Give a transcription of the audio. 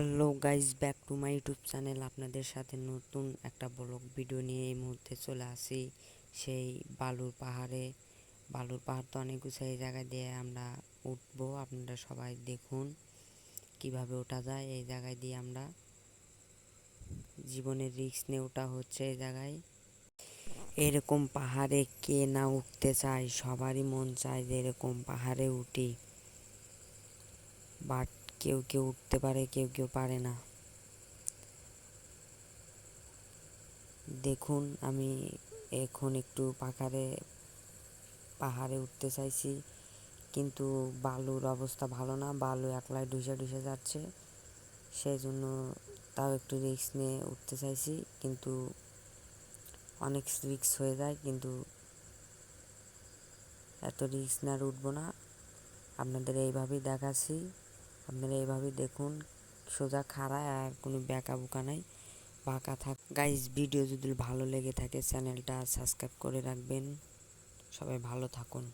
Hello guys back to my YouTube channel আপনাদের সাথে নতুন একটা ব্লগ ভিডিও নিয়ে এই মুহূর্তে চলে আসি। সেই বালুর পাহাড়ে। বালুর পাহাড় তো অনেক উঁচু এই জায়গা দিয়ে আমরা উঠবো। আপনারা সবাই দেখুন কীভাবে ওঠা যায় এই জায়গায় দিয়ে আমরা। জীবনের রিস্ক নিয়ে ওঠা হচ্ছে এই জায়গায়। এরকম পাহাড়ে কে না উঠতে চায়, সবারই মন চায় যে এরকম পাহাড়ে উঠি। বাট কেউ কেউ উঠতে পারে, কেউ কেউ পারে না। দেখুন, আমি এখন একটু পাহাড়ে পাহাড়ে উঠতে চাইছি, কিন্তু বালুর অবস্থা ভালো না, বালু একলাই ডুসে ডুসে যাচ্ছে। সেই জন্য তাও একটু রিস্ক নিয়ে উঠতে চাইছি, কিন্তু অনেক রিস্ক হয়ে যায়, কিন্তু এত রিক্স না উঠবো না। আপনাদের এইভাবেই দেখাচ্ছি। আপনারা এভাবে দেখুন, সোজা খাড়া আর কোনো ব্যাকা বুকা নাই, বাঁকা থাক। গাইজ ভিডিও যদি ভালো লেগে থাকে চ্যানেলটা সাবস্ক্রাইব করে রাখবেন। সবাই ভালো থাকুন।